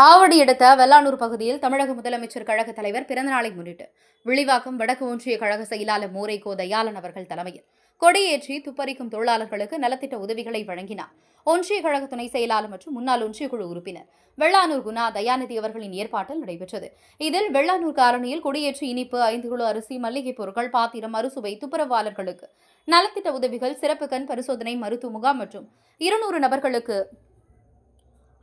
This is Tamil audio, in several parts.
ஆவடி எடுத்த வெள்ளானூர் பகுதியில் தமிழக முதலமைச்சர் கழக தலைவர் பிறந்தநாளை முன்னிட்டு விழிவாக்கம் வடக்கு ஒன்றிய கழக செயலாளர் மோரை கோ தயாளன் அவர்கள் தலைமையில் கொடியேற்றி துப்பறிக்கும் தொழிலாளர்களுக்கு நலத்திட்ட உதவிகளை வழங்கினார். ஒன்றிய கழக துணை செயலாளர் மற்றும் முன்னாள் ஒன்றிய குழு உறுப்பினர் வெள்ளானூர் குணா தயாநிதி அவர்களின் ஏற்பாட்டில் நடைபெற்றது. இதில் வெள்ளானூர் காலனியில் கொடியேற்றி இனிப்பு ஐந்து குழு அரிசி மல்லிகை பொருட்கள் பாத்திரம் அறுசுவை துப்புரவாளர்களுக்கு நலத்திட்ட உதவிகள் சிறப்பு கண் பரிசோதனை மருத்துவ முகாம் மற்றும் இருநூறு நபர்களுக்கு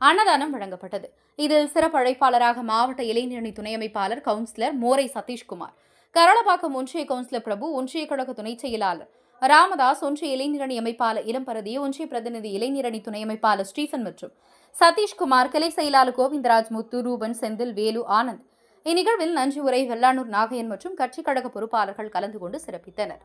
அன்னதானம் வழங்கப்பட்டது. இதில் சிறப்பு அழைப்பாளராக மாவட்ட இளைஞரணி துணை அமைப்பாளர் கவுன்சிலர் மோரை சதீஷ்குமார். கரளபாக்கம் ஒன்றிய கவுன்சிலர் பிரபு ஒன்றிய கழக துணை செயலாளர் ராமதாஸ் ஒன்றிய இளைஞரணி அமைப்பாளர் இளம்பரதி ஒன்றிய பிரதிநிதி இளைஞரணி துணை அமைப்பாளர் ஸ்டீஃபன் மற்றும் சதீஷ்குமார் கிளை செயலாளர் கோவிந்தராஜ் முத்து ரூபன் செந்தில் வேலு ஆனந்த். இந்நிகழ்வில் நன்றி உரை வெள்ளானூர் நாகையன் மற்றும் கட்சிக் கழக பொறுப்பாளர்கள் கலந்து கொண்டு சிறப்பித்தனர்.